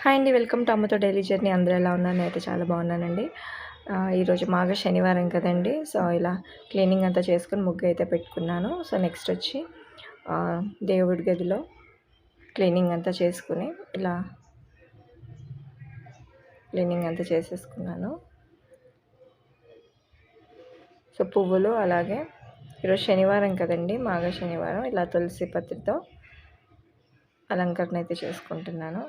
Hi అండి welcome to అమ్మతో daily journey. అందరూ ఎలా ఉన్నారు? నేనైతే చాలా బాగున్నానండి. ఈరోజు మాఘ శనివారం కదండి. సో ఇలా క్లీనింగ్ అంతా చేసుకుని ముగ్గు అయితే పెట్టుకున్నాను. సో నెక్స్ట్ వచ్చి దేవుడి గదిలో క్లీనింగ్ అంతా చేసుకుని ఇలా క్లీనింగ్ అంతా చేసేసుకున్నాను. సో పువ్వులు అలాగే ఈరోజు శనివారం కదండి మాఘ శనివారం. ఇలా తులసి పత్రితో అలంకరణ అయితే చేసుకుంటున్నాను.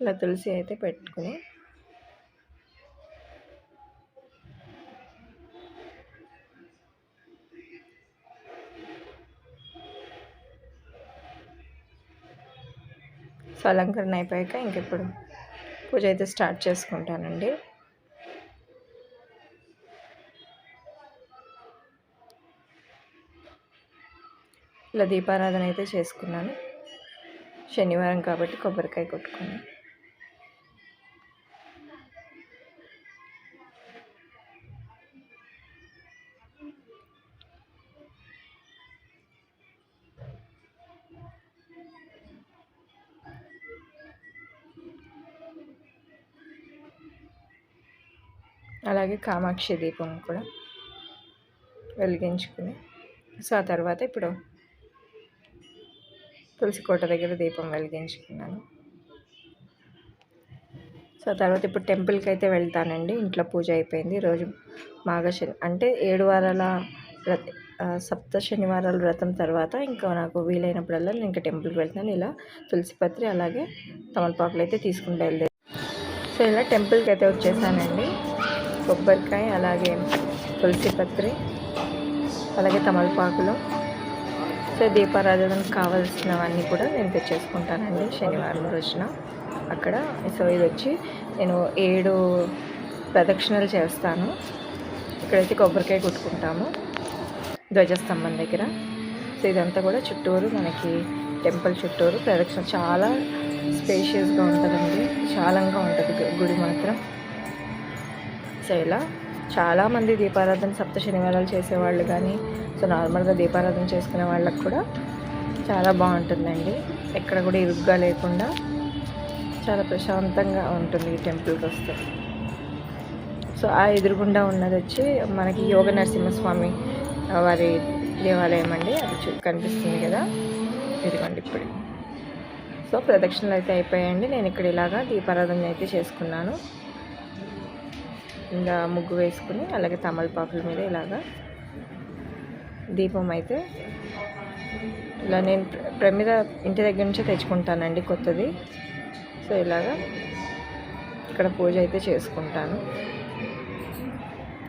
ఇలా తులసి అయితే పెట్టుకుని. సో అలంకరణ అయిపోయాక ఇంకెప్పుడు పూజ అయితే స్టార్ట్ చేసుకుంటానండి. ఇలా దీపారాధన అయితే చేసుకున్నాను. శనివారం కాబట్టి కొబ్బరికాయ కొట్టుకున్నాను. అలాగే కామాక్షి దీపం కూడా వెలిగించుకుని. సో ఆ తర్వాత ఇప్పుడు తులసి కోట దగ్గర దీపం వెలిగించుకున్నాను. సో తర్వాత ఇప్పుడు టెంపుల్కి అయితే వెళ్తానండి. ఇంట్లో పూజ అయిపోయింది. రోజు మాఘశని అంటే ఏడు వారాల సప్త శనివారాల వ్రతం తర్వాత ఇంకా నాకు వీలైనప్పుడల్లా నేను ఇంకా టెంపుల్కి వెళ్తాను. ఇలా తులసిపత్రి అలాగే తమలపాకులు అయితే తీసుకుని బయలుదేరి సో ఇలా టెంపుల్కి అయితే వచ్చేసానండి. కొబ్బరికాయ అలాగే తులసి పత్రి అలాగే తమలపాకులు. సో దీపారాధనకు కావాల్సినవన్నీ కూడా నేను తెచ్చేసుకుంటానండి శనివారం రోజున అక్కడ. సో ఇది వచ్చి నేను ఏడు ప్రదక్షిణలు చేస్తాను. ఇక్కడైతే కొబ్బరికాయ కొట్టుకుంటాము ధ్వజస్తంభం దగ్గర. సో ఇదంతా కూడా చుట్టూరు మనకి టెంపుల్ చుట్టూరు ప్రదక్షిణ. చాలా స్పేషియస్గా ఉంటుందండి. విశాలంగా ఉంటుంది గుడి మాత్రం. సో ఇలా చాలామంది దీపారాధన సప్త శనివారాలు చేసేవాళ్ళు కానీ సో నార్మల్గా దీపారాధన చేసుకునే వాళ్ళకి కూడా చాలా బాగుంటుందండి. ఎక్కడ కూడా ఇరుగ్గా లేకుండా చాలా ప్రశాంతంగా ఉంటుంది ఈ టెంపుల్కి వస్తే. సో ఆ ఎదురుగుండా ఉన్నది వచ్చి మనకి యోగ నరసింహస్వామి వారి దేవాలయం అండి. అది చూ కనిపిస్తుంది కదా. ఇదిగోండి ఇప్పుడు. సో ప్రదక్షిణలు అయితే అయిపోయాయండి. నేను ఇక్కడ ఇలాగా దీపారాధన అయితే చేసుకున్నాను. ఇంకా ముగ్గు వేసుకుని అలాగే తమలపాకుల మీద ఇలాగా దీపం అయితే ఇలా నేను ప్రమిద ఇంటి దగ్గర నుంచే తెచ్చుకుంటానండి కొత్తది. సో ఇలాగా ఇక్కడ పూజ అయితే చేసుకుంటాను.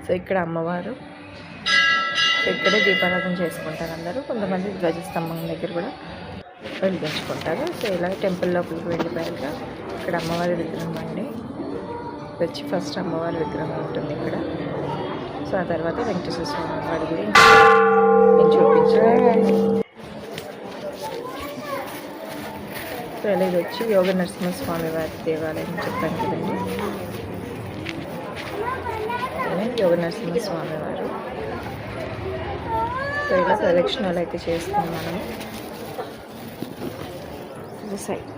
సో ఇక్కడ అమ్మవారు ఇక్కడే దీపారాధన చేసుకుంటారు అందరూ. కొంతమంది ధ్వజస్తంభం దగ్గర కూడా వెలిగించుకుంటారు. సో ఇలా టెంపుల్ లోపలికి వెళ్ళిపోయాక ఇక్కడ అమ్మవారి విగ్రహం అండి. వచ్చి ఫస్ట్ అమ్మవారి విగ్రహం ఉంటుంది ఇక్కడ. సో ఆ తర్వాత వెంకటేశ్వర స్వామి వారి గురించి నేను సో ఇలా ఇది వచ్చి యోగ నరసింహస్వామి వారి దేవాలయం చెప్పాను కదండి. యోగ నరసింహస్వామి వారు. సో ఇలా ప్రదక్షిణాలు అయితే చేస్తాం మనము సైడ్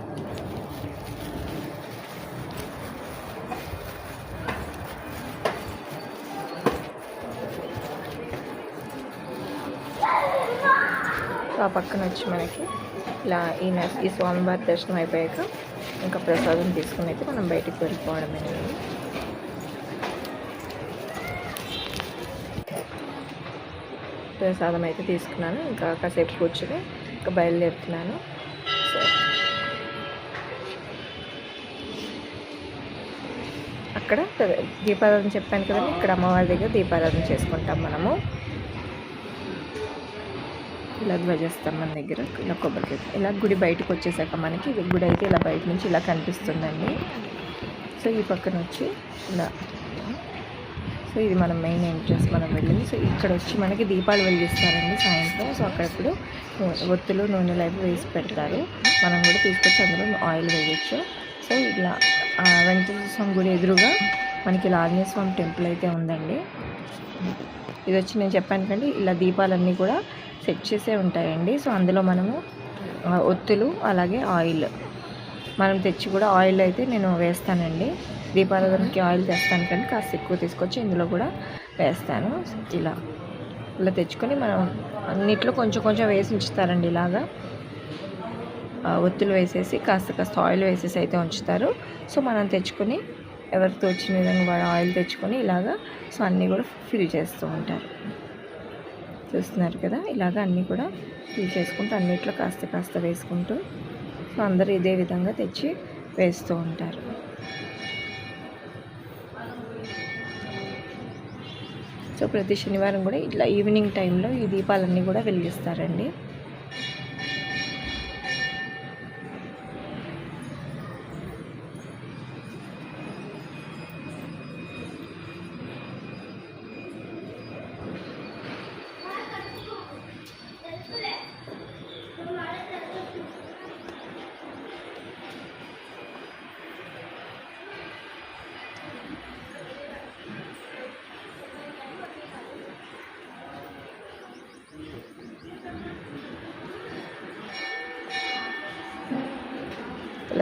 ఆ పక్కన వచ్చి మనకి ఇలా ఈ ఈ స్వామివారి దర్శనం అయిపోయాక ఇంకా ప్రసాదం తీసుకుని అయితే మనం బయటికి వెళ్ళిపోవడమే. ప్రసాదం అయితే తీసుకున్నాను. ఇంకా కాసేపు కూర్చుని ఇంకా బయలుదేరుతున్నాను. అక్కడ దీపారాధన చెప్పాను కదండి ఇక్కడ అమ్మవారి దగ్గర దీపారాధన చేసుకుంటాం మనము. ఇలా ధ్వజస్తంభం దగ్గర ఇలా కొబ్బరికాయ ఇలా గుడి బయటకు వచ్చేసాక మనకి ఇది గుడి అయితే ఇలా బయట నుంచి ఇలా కనిపిస్తుందండి. సో ఈ పక్కన వచ్చి ఇలా సో ఇది మన మెయిన్ ఎంట్రన్స్ మనం వెళ్ళింది. సో ఇక్కడ వచ్చి మనకి దీపాలు వెలిగిస్తారండి సాయంత్రం. సో అక్కడ ఇప్పుడు ఒత్తులు నూనెలు అవి వేసి పెడతారు. మనం కూడా తీసుకొచ్చి అందులో ఆయిల్ వేయచ్చు. సో ఇలా వెంకటేశ్వర స్వామి గుడి ఎదురుగా మనకి ఇలా ఆంజనేయ స్వామి టెంపుల్ అయితే ఉందండి. ఇది వచ్చి నేను చెప్పాను కండి ఇలా దీపాలన్నీ కూడా సెట్ చేసే ఉంటాయండి. సో అందులో మనము ఒత్తులు అలాగే ఆయిల్. మనం తెచ్చి కూడా ఆయిల్ అయితే నేను వేస్తానండి. దీపారాధనకి ఆయిల్ తెస్తాను కానీ కాస్త ఎక్కువ తీసుకొచ్చి ఇందులో కూడా వేస్తాను. ఇలా ఇలా తెచ్చుకొని మనం అన్నిట్లో కొంచెం కొంచెం వేసి ఉంచుతారండి ఇలాగా. ఒత్తులు వేసేసి కాస్త కాస్త ఆయిల్ వేసేసి అయితే ఉంచుతారు. సో మనం తెచ్చుకొని ఎవరితో వచ్చిన విధంగా వాడు ఆయిల్ తెచ్చుకొని ఇలాగా సో అన్నీ కూడా ఫిల్ చేస్తూ ఉంటారు. చూస్తున్నారు కదా ఇలాగ అన్నీ కూడా ఫిల్ చేసుకుంటూ అన్నిట్లో కాస్త కాస్త వేసుకుంటూ సో అందరూ ఇదే విధంగా తెచ్చి వేస్తూ ఉంటారు. సో ప్రతి శనివారం కూడా ఇట్లా ఈవినింగ్ టైంలో ఈ దీపాలన్నీ కూడా వెలిగిస్తారండి.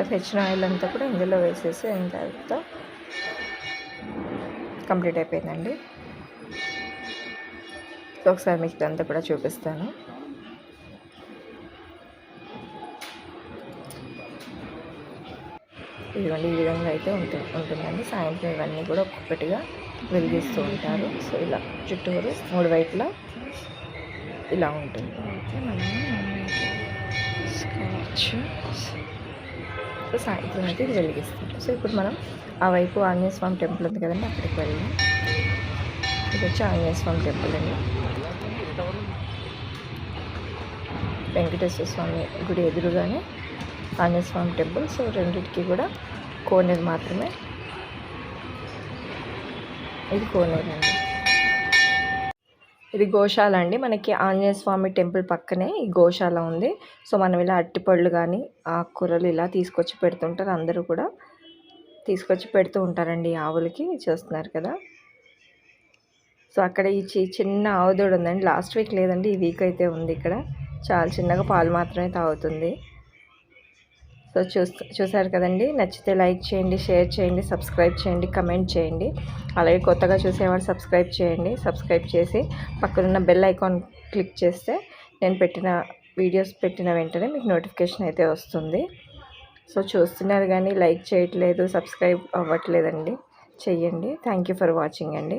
ఇంట్లో తెచ్చిన ఆయిల్ అంతా కూడా ఇందులో వేసేసి అయిన తర్వాత కంప్లీట్ అయిపోయిందండి. ఒకసారి మీకు ఇదంతా కూడా చూపిస్తాను. ఇదిగోండి ఈ విధంగా అయితే ఉంటుంది ఉంటుందండి. సాయంత్రం ఇవన్నీ కూడా ఒక్కొక్కటిగా వెలిగిస్తూ ఉంటారు. సో ఇలా చుట్టూరు మూడు వైపులా ఇలా ఉంటుంది. అయితే మనం స్కాచ్ సో సాయంత్రం అయితే ఇది వెలిగిస్తారు సో ఇప్పుడు మనం ఆ వైపు ఆంజనేయ స్వామి టెంపుల్ ఉంది కదండి అక్కడికి వెళ్ళాం. ఇది వచ్చి ఆంజనేయ స్వామి టెంపుల్ అండి. వెంకటేశ్వర స్వామి గుడి ఎదురుగానే ఆంజనేయ స్వామి టెంపుల్. సో రెండింటికి కూడా కోనేరు మాత్రమే. ఇది కోనేరు అండి. ఇది గోశాల అండి. మనకి ఆంజనేయ స్వామి టెంపుల్ పక్కనే ఈ గోశాల ఉంది. సో మనం ఇలా అట్టిపళ్ళు కానీ ఆకుకూరలు ఇలా తీసుకొచ్చి పెడుతుంటారు. అందరూ కూడా తీసుకొచ్చి పెడుతూ ఉంటారండి ఆవులకి చూస్తున్నారు కదా. సో అక్కడ ఈ చి- చిన్న ఆవుదోడు ఉందండి. లాస్ట్ వీక్ లేదండి ఈ వీక్ అయితే ఉంది ఇక్కడ. చాలా చిన్నగా పాలు మాత్రమే తాగుతుంది. సో చూస్తూ చూసారు కదండి? నచ్చితే లైక్ చేయండి షేర్ చేయండి సబ్స్క్రైబ్ చేయండి కమెంట్ చేయండి. అలాగే కొత్తగా చూసేవాళ్ళు సబ్స్క్రైబ్ చేయండి సబ్స్క్రైబ్ చేసి పక్కనున్న బెల్ ఐకాన్ క్లిక్ చేస్తే నేను పెట్టిన వీడియోస్ పెట్టిన వెంటనే మీకు నోటిఫికేషన్ అయితే వస్తుంది. సో చూస్తున్నారు కానీ లైక్ చేయట్లేదు సబ్స్క్రైబ్ అవ్వట్లేదండి. చెయ్యండి. థ్యాంక్ యూ ఫర్ వాచింగ్ అండి.